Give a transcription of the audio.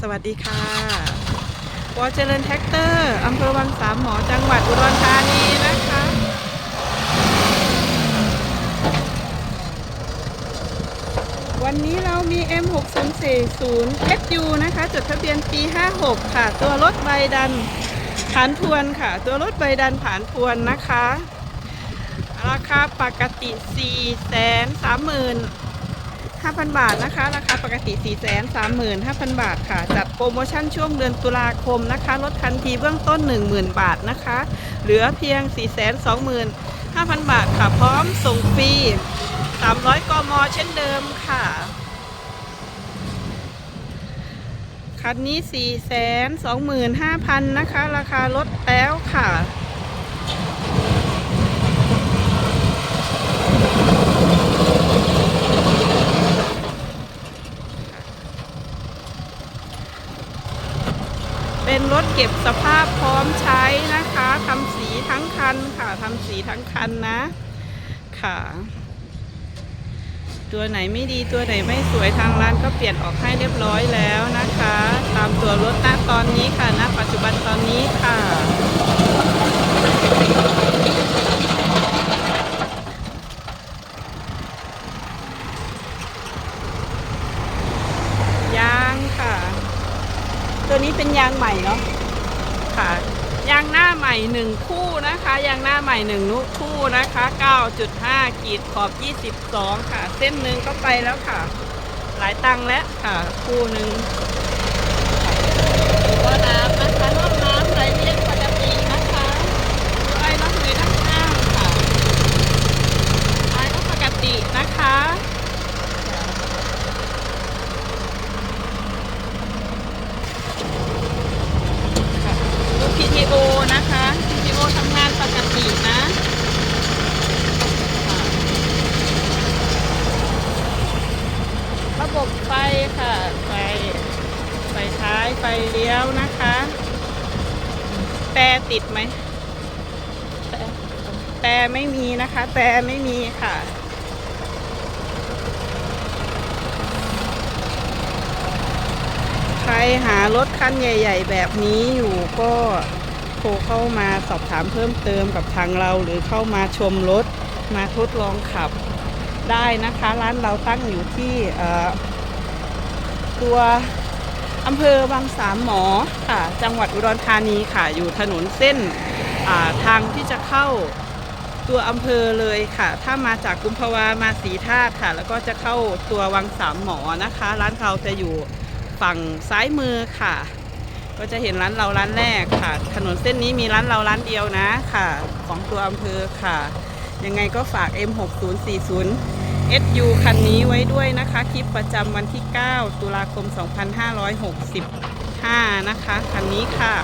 สวัสดีค่ะวอเจริญแท็กเตอร์อำเภอวังสามหมอจังหวัดอุดรธานีนะคะ วันนี้เรามี M6040 SU นะคะ จดทะเบียนปี 56 ค่ะ ตัวรถใบดันผานทวนค่ะ ตัวรถใบดันผานทวนนะคะ ราคาปกติ 4 3 0 0 0 5,000 บาทนะคะ ราคาปกติ 4 3 5 0 0 0 บาทค่ะ จัดโปรโมชั่นช่วงเดือนตุลาคมนะคะ ลดทันทีเบื้องต้น 10,000 บาทนะคะ เหลือเพียง 4 2 5 0 0 0 บาทค่ะ พร้อมส่งฟรี 300 กม เช่นเดิมค่ะ คันนี้ 4 2 5 0 0 0 นะคะ ราคาลดแล้วค่ะ เป็นรถเก็บสภาพพร้อมใช้นะคะทำสีทั้งคันค่ะทำสีทั้งคันนะค่ะ ตัวไหนไม่ดีตัวไหนไม่สวยทางร้านก็เปลี่ยนออกให้เรียบร้อยแล้วนะคะ ตามตัวรถณตอนนี้ค่ะณปัจจุบันตอนนี้ค่ะ ยางค่ะ ตัวนี้เป็นยางใหม่เนาะค่ะ ยางหน้าใหม่หนึ่งคู่นะคะ ยางหน้าใหม่หนึ่งนุคู่นะคะ9.5ขีดขอบ22ค่ะ เส้นหนึ่งก็ไปแล้วค่ะ หลายตังค์แล้วค่ะ คู่หนึ่งก็น้ำนะคะนอกน้ำไหลเวียนปกตินะคะตัวไอ้น้องเลยน้ำข้างค่ะไอ้ก็ปกตินะคะ ดู PTO นะคะ PTO ทำงานปกตินะ ค่ะระบบไฟค่ะไฟไฟท้ายไฟเลี้ยวนะคะ แต่ติดไหมแต่แต่ไม่มีนะคะ แต่ไม่มีค่ะใครหารถคันใหญ่ ๆ แบบนี้อยู่ก็โทรเข้ามาสอบถามเพิ่มเติมกับทางเราหรือเข้ามาชมรถมาทดลองขับ ได้นะคะ ร้านเราตั้งอยู่ที่ตัวอำเภอวังสามหมอค่ะจังหวัดอุดรธานีค่ะ อยู่ถนนเส้นาทางที่จะเข้าตัวอำเภอเลยค่ะ ถ้ามาจากกุมภาวามาสีธาตุค่ะ แล้วก็จะเข้าตัววังสามหมอนะคะ ร้านเราจะอยู่ฝั่งซ้ายมือค่ะ ก็จะเห็นร้านเราร้านแรกค่ะ ถนนเส้นนี้มีร้านเราร้านเดียวนะค่ะ ของตัวอำเภอค่ะ ยังไงก็ฝาก M6040 SU คันนี้ไว้ด้วยนะคะ คลิปประจำวันที่ 9 ตุลาคม 2565 นะคะ คันนี้ค่ะ